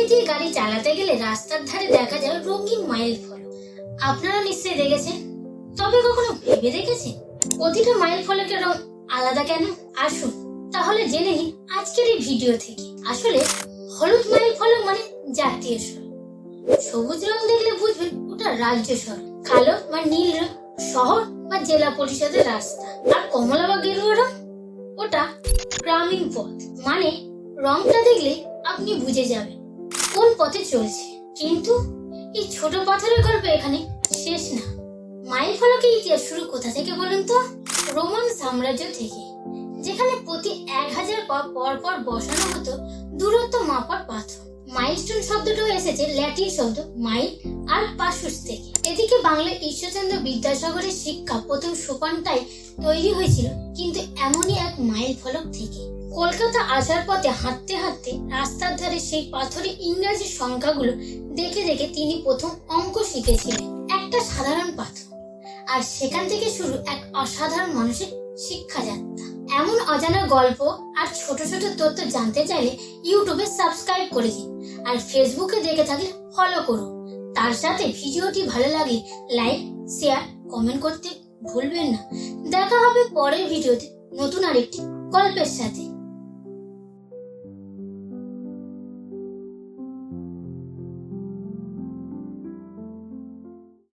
পাথরে দিয়ে গাড়ি চালাতে গেলে রাস্তার ধারে দেখা যায় রঙিন মাইল ফলক। আপনারা নিশ্চয়ই দেখেছেন। তবে কখনো ভেবে দেখেছেন? প্রতিটা মাইল ফলকের রং আলাদা কেন? আসুন, তাহলে জেনে নিন আজকের এই ভিডিও থেকে। আসলে হলুদ মাইল ফলক মানে জাতীয় সড়ক। সবুজ রং দেখলে বুঝবেন ওটা রাজ্য সড়ক। কালো বা নীল রং, শহর বা জেলা পরিষদের রাস্তা। আর কমলা বা গেরুয়া রং, ওটা গ্রামীণ পথ। মানে রংটা দেখলে আপনি বুঝে যাবেন। কোন পথে চলছে? কিন্তু এই ছোট পাথরের গল্প এখানে শেষ না। মাইল ফলকের ইতিহাস শুরু কোথা থেকে বলুন তো? রোমান সাম্রাজ্য থেকে, যেখানে প্রতি এক হাজার পা পর পর বসানো হতো দূরত্ব মাপার পাথর। মাইলস্টোন শব্দটাও এসেছে ল্যাটিন শব্দ, মাইল আর পাশুস থেকে। এদিকে বাংলায় ঈশ্বরচন্দ্র বিদ্যাসাগরের শিক্ষা প্রথম সোপানটাই তৈরি হয়েছিল কিন্তু এমনই এক মাইল ফলক থেকে। কলকাতা আসার পথে হাঁটতে হাঁটতে রাস্তার ধারে সেই পাথরে ইংরাজি সংখ্যাগুলো দেখে দেখে তিনি প্রথম অঙ্ক শিখেছিলেন একটা সাধারণ পাথর। আর সেখান থেকে শুরু এক অসাধারণ মানুষের শিক্ষা যাত্রা এমন অজানা গল্প আর ছোট ছোট তথ্য জানতে চাইলে ইউটিউবে সাবস্ক্রাইব করে দিন আর ফেসবুকে দেখে থাকলে ফলো করুন। তার সাথে ভিডিওটি ভালো লাগলে লাইক শেয়ার কমেন্ট করতে ভুলবেন না। দেখা হবে পরের ভিডিওতে নতুন আরেকটি গল্পের সাথে।